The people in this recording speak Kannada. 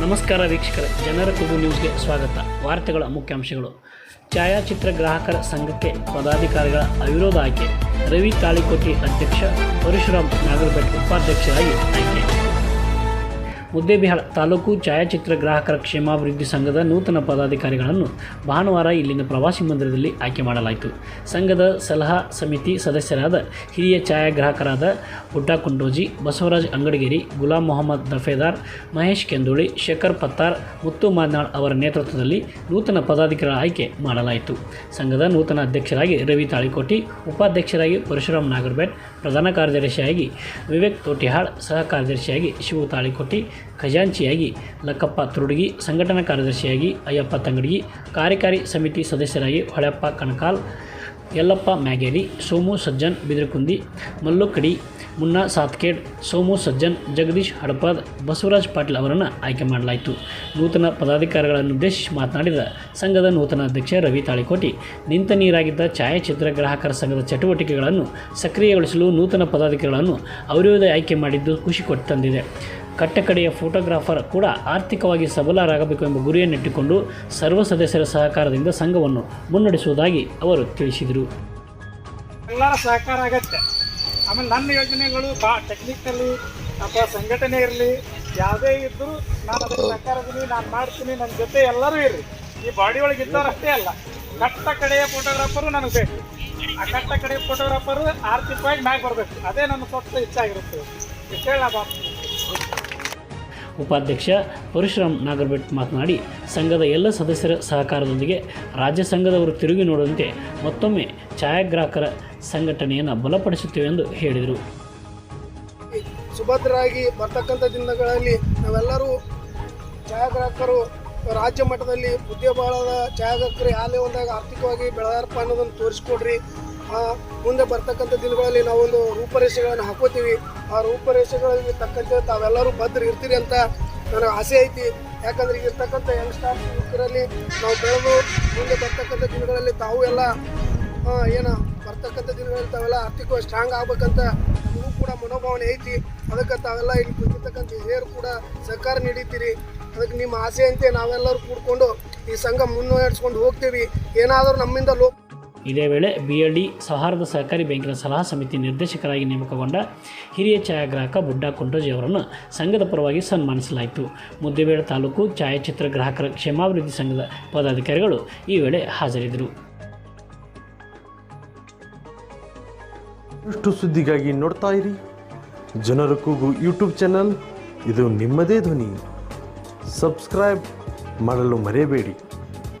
ನಮಸ್ಕಾರ ವೀಕ್ಷಕರೇ, ಜನರ ಕುಗು ನ್ಯೂಸ್ಗೆ ಸ್ವಾಗತ. ವಾರ್ತೆಗಳ ಮುಖ್ಯಾಂಶಗಳು. ಛಾಯಾಚಿತ್ರ ಗ್ರಾಹಕರ ಸಂಘಕ್ಕೆ ಪದಾಧಿಕಾರಿಗಳ ಅವಿರೋಧ ಆಯ್ಕೆ. ರವಿ ತಾಳಿಕೋಟಿ ಅಧ್ಯಕ್ಷ ಪರಶುರಾಮ್ ನಾಗರಭಟ್ ಉಪಾಧ್ಯಕ್ಷರಾಗಿ ಆಯ್ಕೆ. ಮುದ್ದೇಬಿಹಾಳ ತಾಲೂಕು ಛಾಯಾಚಿತ್ರ ಗ್ರಾಹಕರ ಕ್ಷೇಮಾಭಿವೃದ್ಧಿ ಸಂಘದ ನೂತನ ಪದಾಧಿಕಾರಿಗಳನ್ನು ಭಾನುವಾರ ಇಲ್ಲಿನ ಪ್ರವಾಸಿ ಮಂದಿರದಲ್ಲಿ ಆಯ್ಕೆ ಮಾಡಲಾಯಿತು. ಸಂಘದ ಸಲಹಾ ಸಮಿತಿ ಸದಸ್ಯರಾದ ಹಿರಿಯ ಛಾಯಾಗ್ರಾಹಕರಾದ ಹುಡ್ಡಾ ಕುಂಡೋಜಿ, ಬಸವರಾಜ್ ಅಂಗಡಿಗೇರಿ, ಗುಲಾಂ ಮೊಹಮ್ಮದ್ ದಫೇದಾರ್ ಮಹೇಶ್ ಕೆಂದೋಳಿ, ಶೇಖರ್ ಪತ್ತಾರ್, ಮುತ್ತು ಮಾದ್ನಾಳ್ ಅವರ ನೇತೃತ್ವದಲ್ಲಿ ನೂತನ ಪದಾಧಿಕಾರಿಗಳ ಆಯ್ಕೆ ಮಾಡಲಾಯಿತು. ಸಂಘದ ನೂತನ ಅಧ್ಯಕ್ಷರಾಗಿ ರವಿ ತಾಳಿಕೋಟಿ, ಉಪಾಧ್ಯಕ್ಷರಾಗಿ ಪರಶುರಾಮ್ ನಾಗರ್ಬೆಟ್, ಪ್ರಧಾನ ಕಾರ್ಯದರ್ಶಿಯಾಗಿ ವಿವೇಕ್ ತೋಟಿಹಾಳ್ ಸಹ ಕಾರ್ಯದರ್ಶಿಯಾಗಿ ಶಿವು ತಾಳಿಕೋಟಿ ಖಜಾಂಚಿಯಾಗಿ ಲಕ್ಕಪ್ಪ ತುರುಡಗಿ, ಸಂಘಟನಾ ಕಾರ್ಯದರ್ಶಿಯಾಗಿ ಅಯ್ಯಪ್ಪ ತಂಗಡಗಿ, ಕಾರ್ಯಕಾರಿ ಸಮಿತಿ ಸದಸ್ಯರಾಗಿ ಹೊಳೆಪ್ಪ ಕಣಕಾಲ್, ಯಲ್ಲಪ್ಪ ಮ್ಯಾಗೇರಿ, ಸೋಮು ಸಜ್ಜನ್ ಬಿದಿರಕುಂದಿ, ಮಲ್ಲುಕಡಿ, ಮುನ್ನಾ ಸಾತ್ಕೇಡ್, ಸೋಮು ಸಜ್ಜನ್, ಜಗದೀಶ್ ಹಡಪದ್, ಬಸವರಾಜ್ ಪಾಟೀಲ್ ಅವರನ್ನು ಆಯ್ಕೆ ಮಾಡಲಾಯಿತು. ನೂತನ ಪದಾಧಿಕಾರಿಗಳನ್ನು ಉದ್ದೇಶಿಸಿ ಮಾತನಾಡಿದ ಸಂಘದ ನೂತನ ಅಧ್ಯಕ್ಷ ರವಿ ತಾಳಿಕೋಟಿ, ನಿಂತ ನೀರಾಗಿದ್ದ ಛಾಯಾಚಿತ್ರ ಗ್ರಾಹಕರ ಸಂಘದ ಚಟುವಟಿಕೆಗಳನ್ನು ಸಕ್ರಿಯಗೊಳಿಸಲು ನೂತನ ಪದಾಧಿಕಾರಿಗಳನ್ನು ಅವರಿವದೇ ಆಯ್ಕೆ ಮಾಡಿದ್ದು ಖುಷಿ ಕೊಟ್ಟು ತಂದಿದೆ. ಕಟ್ಟಕಡೆಯ ಫೋಟೋಗ್ರಾಫರ್ ಕೂಡ ಆರ್ಥಿಕವಾಗಿ ಸಬಲರಾಗಬೇಕು ಎಂಬ ಗುರಿಯನ್ನಿಟ್ಟುಕೊಂಡು ಸರ್ವ ಸದಸ್ಯರ ಸಹಕಾರದಿಂದ ಸಂಘವನ್ನು ಮುನ್ನಡೆಸುವುದಾಗಿ ಅವರು ತಿಳಿಸಿದರು. ಎಲ್ಲರ ಸಹಕಾರ ಆಗತ್ತೆ. ಆಮೇಲೆ ನನ್ನ ಯೋಜನೆಗಳು ಬಾ ಟೆಕ್ನಿಕಲಿ ಅಥವಾ ಸಂಘಟನೆ ಇರಲಿ, ಯಾವುದೇ ಇದ್ದರೂ ನಾನು ಅದಕ್ಕೆ ಸಹಕಾರದಲ್ಲಿ ನಾನು ಮಾಡ್ತೀನಿ, ನನ್ನ ಜೊತೆ ಎಲ್ಲರೂ ಇರಲಿ. ಈ ಬಾಡಿ ಒಳಗೆ ಇದ್ದವ್ರು ಅಷ್ಟೇ ಅಲ್ಲ ಕಟ್ಟ ಕಡೆಯ ಫೋಟೋಗ್ರಾಫರು ನನಗೆ ಬೇಕು. ಆ ಕಟ್ಟ ಕಡೆಯ ಫೋಟೋಗ್ರಾಫರು ಆರ್ಥಿಕವಾಗಿ ಮ್ಯಾಗೆ ಬರಬೇಕು. ಅದೇ ನನ್ನ ಸ್ವಚ್ಛ ಇಚ್ಛೆ ಆಗಿರುತ್ತೆ. ಉಪಾಧ್ಯಕ್ಷ ಪರಶುರಾಮ್ ನಾಗರ್ಬೆಟ್ ಮಾತನಾಡಿ, ಸಂಘದ ಎಲ್ಲ ಸದಸ್ಯರ ಸಹಕಾರದೊಂದಿಗೆ ರಾಜ್ಯ ಸಂಘದವರು ತಿರುಗಿ ನೋಡುವಂತೆ ಮತ್ತೊಮ್ಮೆ ಛಾಯಾಗ್ರಾಹಕರ ಸಂಘಟನೆಯನ್ನು ಬಲಪಡಿಸುತ್ತೇವೆ ಎಂದು ಹೇಳಿದರು. ಸುಭದ್ರರಾಗಿ ಬರ್ತಕ್ಕಂಥ ದಿನಗಳಲ್ಲಿ ನಾವೆಲ್ಲರೂ ಛಾಯಾಗ್ರಾಹಕರು ರಾಜ್ಯ ಮಟ್ಟದಲ್ಲಿ ಉದ್ಯೋಗದ ಛಾಯಾಗ್ರಾಹಕರು ಯಾವುದೇ ಒಂದಾಗ ಆರ್ಥಿಕವಾಗಿ ಬೆಳೆದಾರಪ್ಪ ಅನ್ನೋದನ್ನು ತೋರಿಸ್ಕೊಡ್ರಿ. ಆ, ಮುಂದೆ ಬರ್ತಕ್ಕಂಥ ದಿನಗಳಲ್ಲಿ ನಾವೊಂದು ರೂಪರೇಷೆಗಳನ್ನು ಹಾಕೋತೀವಿ. ಆ ರೂಪರೇಷೆಗಳಲ್ಲಿ ತಕ್ಕಂತೆ ತಾವೆಲ್ಲರೂ ಭದ್ರ ಇರ್ತೀರಿ ಅಂತ ನನಗೆ ಆಸೆ ಐತಿ. ಯಾಕಂದ್ರೆ ಈಗ ಇರ್ತಕ್ಕಂಥ ಸ್ಟಾಫ್ ಯುವಕರಲ್ಲಿ ನಾವು ಬೆಳೆದು ಮುಂದೆ ಬರ್ತಕ್ಕಂಥ ದಿನಗಳಲ್ಲಿ ತಾವು ಎಲ್ಲ ಏನು ಬರ್ತಕ್ಕಂಥ ದಿನಗಳಲ್ಲಿ ತಾವೆಲ್ಲ ಆರ್ಥಿಕವಾಗಿ ಸ್ಟ್ರಾಂಗ್ ಆಗ್ಬೇಕಂತ ನಮಗೂ ಕೂಡ ಮನೋಭಾವನೆ ಐತಿ. ಅದಕ್ಕೆ ತಾವೆಲ್ಲ ಇಲ್ಲಿ ಕುಂತಿರ್ತಕ್ಕಂಥ ಹಿರಿಯರು ಕೂಡ ಸಹಕಾರ ನೀಡಿದ್ದೀರಿ. ಅದಕ್ಕೆ ನಿಮ್ಮ ಆಸೆಯಂತೆ ನಾವೆಲ್ಲರೂ ಕೂಡ್ಕೊಂಡು ಈ ಸಂಘ ಮುನ್ನಡೆಸ್ಕೊಂಡು ಹೋಗ್ತೀವಿ. ಏನಾದರೂ ನಮ್ಮಿಂದ ಲೋಕ ಇದೇ ವೇಳೆ ಬಿ ಸಹಾರದ ಡಿ ಸೌಹಾರ್ದ ಸಹಕಾರಿ ಬ್ಯಾಂಕಿನ ಸಲಹಾ ಸಮಿತಿ ನಿರ್ದೇಶಕರಾಗಿ ನೇಮಕಗೊಂಡ ಹಿರಿಯ ಛಾಯಾಗ್ರಾಹಕ ಬುಡ್ಡಾ ಕುಂಟೋಜಿ ಅವರನ್ನು ಸಂಘದ ಪರವಾಗಿ ಸನ್ಮಾನಿಸಲಾಯಿತು. ಮುದ್ದೇಬೇಳೆ ತಾಲೂಕು ಛಾಯಾಚಿತ್ರ ಗ್ರಾಹಕರ ಕ್ಷೇಮಾಭಿವೃದ್ಧಿ ಸಂಘದ ಪದಾಧಿಕಾರಿಗಳು ಈ ವೇಳೆ ಹಾಜರಿದ್ದರು. ಇಷ್ಟು ಸುದ್ದಿಗಾಗಿ ನೋಡ್ತಾ ಇರಿ. ಜನರ ಕೂಗು ಯೂಟ್ಯೂಬ್ ಚಾನಲ್, ಇದು ನಿಮ್ಮದೇ ಧ್ವನಿ. ಸಬ್ಸ್ಕ್ರೈಬ್ ಮಾಡಲು ಮರೆಯಬೇಡಿ.